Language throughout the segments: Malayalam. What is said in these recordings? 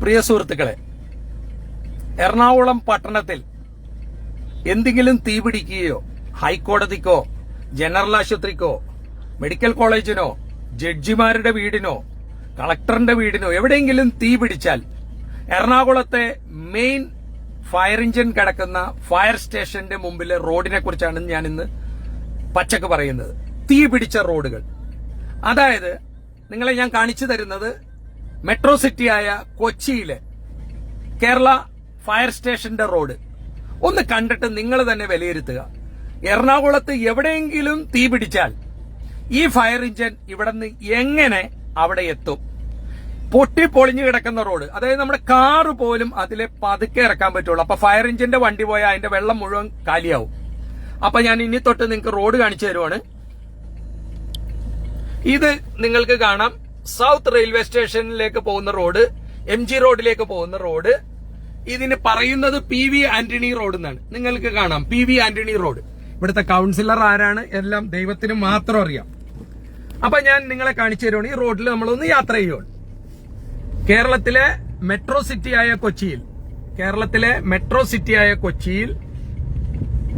പ്രിയ സുഹൃത്തുക്കളെ എറണാകുളം പട്ടണത്തിൽ എന്തെങ്കിലും തീപിടിക്കുകയോ ഹൈക്കോടതിക്കോ ജനറൽ ആശുപത്രിക്കോ മെഡിക്കൽ കോളേജിനോ ജഡ്ജിമാരുടെ വീടിനോ കളക്ടറിന്റെ വീടിനോ എവിടെയെങ്കിലും തീ പിടിച്ചാൽ എറണാകുളത്തെ മെയിൻ ഫയർ എഞ്ചിൻ കിടക്കുന്ന ഫയർ സ്റ്റേഷന്റെ മുമ്പിലെ റോഡിനെ കുറിച്ചാണ് ഞാൻ ഇന്ന് പച്ചക്ക് പറയുന്നത്. തീ പിടിച്ച റോഡുകൾ. അതായത് നിങ്ങളെ ഞാൻ കാണിച്ചു തരുന്നത് മെട്രോ സിറ്റിയായ കൊച്ചിയിലെ കേരള ഫയർ സ്റ്റേഷന്റെ റോഡ്. ഒന്ന് കണ്ടിട്ട് നിങ്ങൾ തന്നെ വിലയിരുത്തുക. എറണാകുളത്ത് എവിടെയെങ്കിലും തീ പിടിച്ചാൽ ഈ ഫയർ എഞ്ചിൻ ഇവിടെ നിന്ന് എങ്ങനെ അവിടെ എത്തും? പൊട്ടി പൊളിഞ്ഞു കിടക്കുന്ന റോഡ്. അതായത് നമ്മുടെ കാറ് പോലും അതിലെ പതുക്കെ ഇറക്കാൻ പറ്റുള്ളൂ. അപ്പൊ ഫയർ എഞ്ചിന്റെ വണ്ടി പോയാൽ അതിന്റെ വെള്ളം മുഴുവൻ കാലിയാവും. അപ്പൊ ഞാൻ ഇനി തൊട്ട് നിങ്ങൾക്ക് റോഡ് കാണിച്ചു തരുവാണ്. ഇത് നിങ്ങൾക്ക് കാണാം. സൗത്ത് റെയിൽവേ സ്റ്റേഷനിലേക്ക് പോകുന്ന റോഡ് എം ജി റോഡിലേക്ക് പോകുന്ന റോഡ്. ഇതിന് പറയുന്നത് പി വി ആന്റണി റോഡ് എന്നാണ്. നിങ്ങൾക്ക് കാണാം പി വി ആന്റണി റോഡ്. ഇവിടുത്തെ കൗൺസിലർ ആരാണ് എല്ലാം ദൈവത്തിന് മാത്രം അറിയാം. അപ്പൊ ഞാൻ നിങ്ങളെ കാണിച്ചു തരുവാണ്. ഈ റോഡിൽ നമ്മളൊന്ന് യാത്ര ചെയ്യുവാണ്. കേരളത്തിലെ മെട്രോ സിറ്റിയായ കൊച്ചിയിൽ കേരളത്തിലെ മെട്രോ സിറ്റിയായ കൊച്ചിയിൽ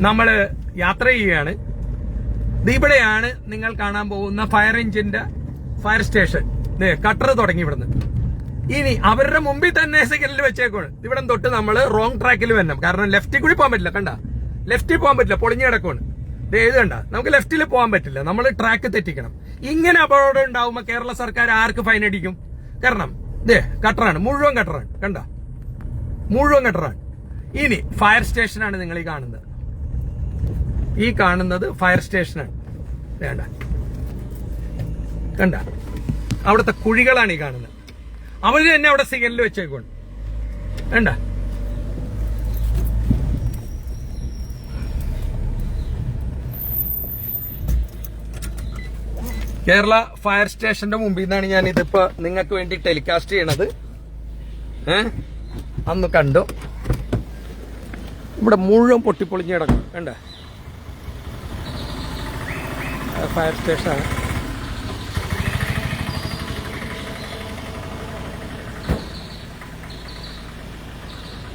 നമ്മൾ യാത്ര ചെയ്യുകയാണ്. ഇവിടെയാണ് നിങ്ങൾ കാണാൻ പോകുന്ന ഫയർ എഞ്ചിന്റെ ഫയർ സ്റ്റേഷൻ കട്ടർ തുടങ്ങി ഇവിടുന്ന്. ഇനി അവരുടെ മുമ്പിൽ തന്നെ സിഗ്നലിൽ വെച്ചേക്കാണ് ഇവിടെ തൊട്ട് നമ്മൾ റോങ് ട്രാക്കിൽ വരണം. കാരണം ലെഫ്റ്റിൽ കൂടി പോകാൻ പറ്റില്ല കണ്ട? ലെഫ്റ്റിൽ പോകാൻ പറ്റില്ല പൊളിഞ്ഞു കിടക്കുവാണ്. ഇത് കണ്ട? നമുക്ക് ലെഫ്റ്റിൽ പോകാൻ പറ്റില്ല. നമ്മൾ ട്രാക്ക് തെറ്റിക്കണം. ഇങ്ങനെ അപകടം ഉണ്ടാവുമ്പോൾ കേരള സർക്കാർ ആർക്ക് ഫൈൻ അടിക്കും? കാരണം ദേ കട്ടറാണ്. മുഴുവൻ കട്ടറാണ്. കണ്ട? മുഴുവൻ കട്ടറാണ്. ഇനി ഫയർ സ്റ്റേഷനാണ് നിങ്ങൾ ഈ കാണുന്നത്. ഈ കാണുന്നത് ഫയർ സ്റ്റേഷനാണ് വേണ്ട കണ്ട? അവിടുത്തെ കുഴികളാണ് ഈ കാണുന്നത്. അവർ തന്നെ അവിടെ സിഗലിൽ വെച്ചേക്കൊണ്ട് വേണ്ട കേരള ഫയർ സ്റ്റേഷന്റെ മുമ്പിൽ നിന്നാണ് ഞാൻ ഇതിപ്പോ നിങ്ങൾക്ക് വേണ്ടി ടെലികാസ്റ്റ് ചെയ്യണത്. ഏ? അന്ന് കണ്ടു. ഇവിടെ മുഴുവൻ പൊട്ടിപ്പൊളിഞ്ഞ് കിടക്കും വേണ്ട ഫയർ സ്റ്റേഷനാണ്.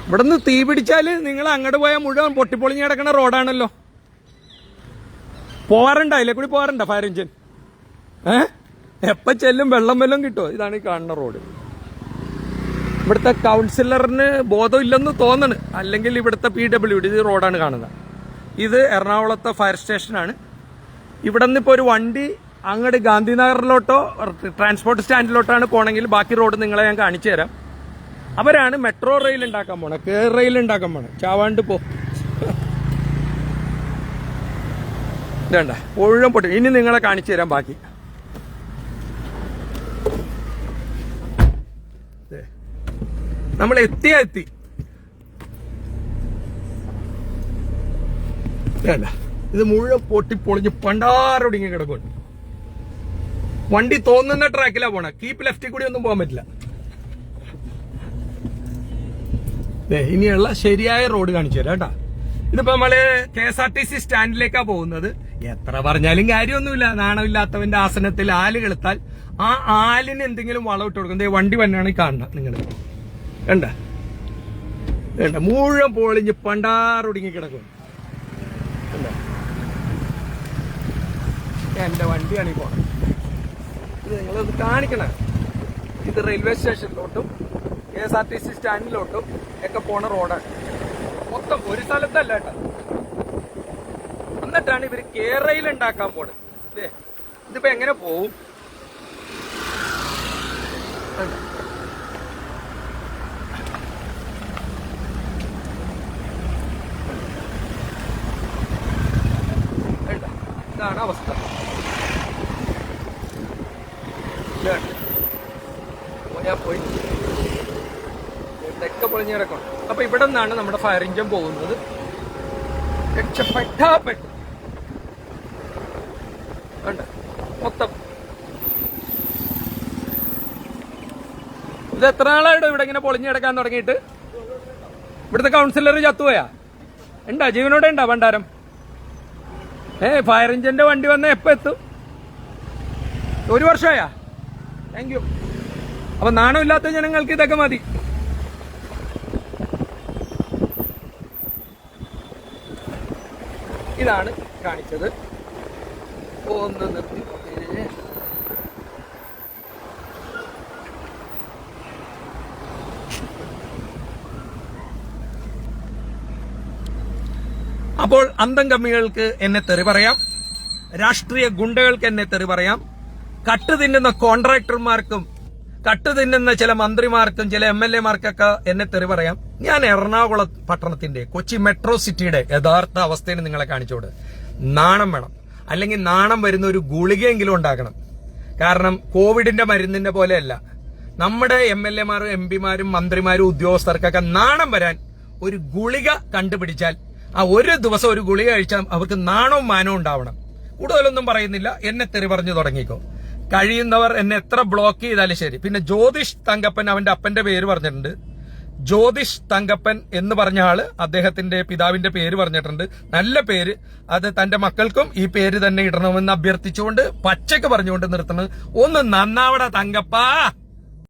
ഇവിടുന്ന് തീ പിടിച്ചാൽ നിങ്ങൾ അങ്ങോട്ട് പോയാൽ മുഴുവൻ പൊട്ടിപ്പൊളിഞ്ഞ് കിടക്കുന്ന റോഡാണല്ലോ. പോവാറുണ്ടോ? അതിലെ കൂടി പോവാറുണ്ടോ ഫയർ എഞ്ചിൻ ഏ? എപ്പ ചെല്ലും വെള്ളം വെല്ലം കിട്ടുമോ ഇതാണ് ഈ കാണുന്ന റോഡ്. ഇവിടുത്തെ കൗൺസിലറിന് ബോധമില്ലെന്ന് തോന്നണ്. അല്ലെങ്കിൽ ഇവിടുത്തെ പി ഡബ്ല്യു ഡി റോഡാണ് കാണുന്നത്. ഇത് എറണാകുളത്തെ ഫയർ സ്റ്റേഷനാണ് ഇവിടെ നിന്ന് ഇപ്പോൾ ഒരു വണ്ടി അങ്ങോട്ട് ഗാന്ധിനഗറിലോട്ടോ ട്രാൻസ്പോർട്ട് സ്റ്റാൻഡിലോട്ടാണ് പോകണമെങ്കിൽ ബാക്കി റോഡ് നിങ്ങളെ ഞാൻ കാണിച്ചു തരാം. അവരാണ് മെട്രോ റെയിൽ ഉണ്ടാക്കാൻ പോണെ. കെയർ റെയിൽ ഉണ്ടാക്കാൻ പോണെ. ചാവാണ്ട് പോ. വേണ്ട മുഴുവൻ പൊട്ടി. ഇനി നിങ്ങളെ കാണിച്ചു തരാം ബാക്കി. നമ്മൾ എത്തിയാ എത്തി. വേണ്ട ഇത് മുഴുവൻ പൊട്ടി പൊളിഞ്ഞ് പണ്ടാറൊടുങ്ങി കിടക്കും വണ്ടി തോന്നുന്ന ട്രാക്കിലാ പോണ. കീപ്പ് ലെഫ്റ്റിൽ കൂടി ഒന്നും പോകാൻ പറ്റില്ല. ഇനിയുള്ള ശരിയായ റോഡ് കാണിച്ചു തരാം കേട്ടാ. ഇതിപ്പോ നമ്മൾ K S R T C സ്റ്റാൻഡിലേക്കാ പോകുന്നത്. എത്ര പറഞ്ഞാലും കാര്യമൊന്നുമില്ല. നാണമില്ലാത്തവന്റെ ആസനത്തിൽ ആൽ കെളുത്താൽ ആ ആലിന് എന്തെങ്കിലും വളം ഇട്ട് കൊടുക്കും. വണ്ടി ഈ കാണുന്നത് നിങ്ങൾ കണ്ട? വേണ്ട മുഴുവൻ പൊളിഞ്ഞ് പണ്ടാറൊടുങ്ങി കിടക്കും. കണ്ടോ? എന്റെ വണ്ടിയാണ് ഈ പോണത്. ഇത് നിങ്ങളത് കാണിക്കണേ. ഇത് railway സ്റ്റേഷനിലോട്ടും K S R T C സ്റ്റാൻഡിലോട്ടും ഒക്കെ പോണ റോഡാണ് മൊത്തം ഒരു സ്ഥലത്തല്ല കേട്ടോ. എന്നിട്ടാണ് ഇവർ കേരളയിൽ ഉണ്ടാക്കാൻ പോണത്. ഇതിപ്പോ എങ്ങനെ പോവും? ഇതാണ് അവസ്ഥ. ഞാൻ പോയി. ഇതൊക്കെ പൊളിഞ്ഞ് കിടക്കണം അപ്പൊ ഇവിടെ നിന്നാണ് നമ്മുടെ ഫയർ എഞ്ചിൻ പോകുന്നത്. രക്ഷപ്പെട്ടാ മൊത്തം. ഇത് എത്ര നാളായിട്ടോ ഇവിടെ ഇങ്ങനെ പൊളിഞ്ഞ് കിടക്കാൻ തുടങ്ങിയിട്ട്? ഇവിടുത്തെ കൗൺസിലർ ചത്തുപോയാ? ഉണ്ടാ ജീവനോടെ ഉണ്ടാ ഭണ്ഡാരം. ഏ ഫയർ എഞ്ചിന്റെ വണ്ടി വന്ന എപ്പോ എത്തും? ഒരു വർഷമായാ? താങ്ക് യു അപ്പൊ നാണമില്ലാത്ത ജനങ്ങൾക്ക് ഇതൊക്കെ മതി. ഇതാണ് കാണിച്ചത്. ഒന്ന് നിർത്തി. അപ്പോൾ അന്തം കമ്മികൾക്ക് എന്നെ തെറി പറയാം. രാഷ്ട്രീയ ഗുണ്ടകൾക്ക് എന്നെ തെറി പറയാം. കട്ട് തിന്നുന്ന കോൺട്രാക്ടർമാർക്കും കട്ട് തിന്നുന്ന ചില മന്ത്രിമാർക്കും ചില എം എൽ എമാർക്കൊക്കെ എന്നെ തെറി പറയാം. ഞാൻ എറണാകുളം പട്ടണത്തിന്റെ കൊച്ചി മെട്രോ സിറ്റിയുടെ യഥാർത്ഥ അവസ്ഥയിൽ നിങ്ങളെ കാണിച്ചോട്. നാണം വേണം. അല്ലെങ്കിൽ നാണം വരുന്ന ഒരു ഗുളികയെങ്കിലും ഉണ്ടാക്കണം. കാരണം കോവിഡിന്റെ മരുന്നിന്റെ പോലെയല്ല. നമ്മുടെ എം എൽ എമാരും എം പിമാരും മന്ത്രിമാരും ഉദ്യോഗസ്ഥർക്കൊക്കെ നാണം വരാൻ ഒരു ഗുളിക കണ്ടുപിടിച്ചാൽ ആ ഒരു ദിവസം ഒരു ഗുളിക കഴിച്ചാൽ അവർക്ക് നാണവും മാനവും ഉണ്ടാവണം. കൂടുതലൊന്നും പറയുന്നില്ല. എന്നെ തെറി പറഞ്ഞു തുടങ്ങിക്കോ. കഴിയുന്നവർ എന്നെ എത്ര ബ്ലോക്ക് ചെയ്താലും ശരി. പിന്നെ ജ്യോതിഷ് തങ്കപ്പൻ അവന്റെ അപ്പന്റെ പേര് പറഞ്ഞിട്ടുണ്ട്. ജ്യോതിഷ് തങ്കപ്പൻ എന്ന് പറഞ്ഞ ആൾ അദ്ദേഹത്തിന്റെ പിതാവിന്റെ പേര് പറഞ്ഞിട്ടുണ്ട്. നല്ല പേര്. അത് തന്റെ മക്കൾക്കും ഈ പേര് തന്നെ ഇടണമെന്ന് അഭ്യർത്ഥിച്ചുകൊണ്ട് പച്ചക്ക് പറഞ്ഞുകൊണ്ട് നിർത്തുന്നത് ഒന്ന് നന്നാവട തങ്കപ്പാ.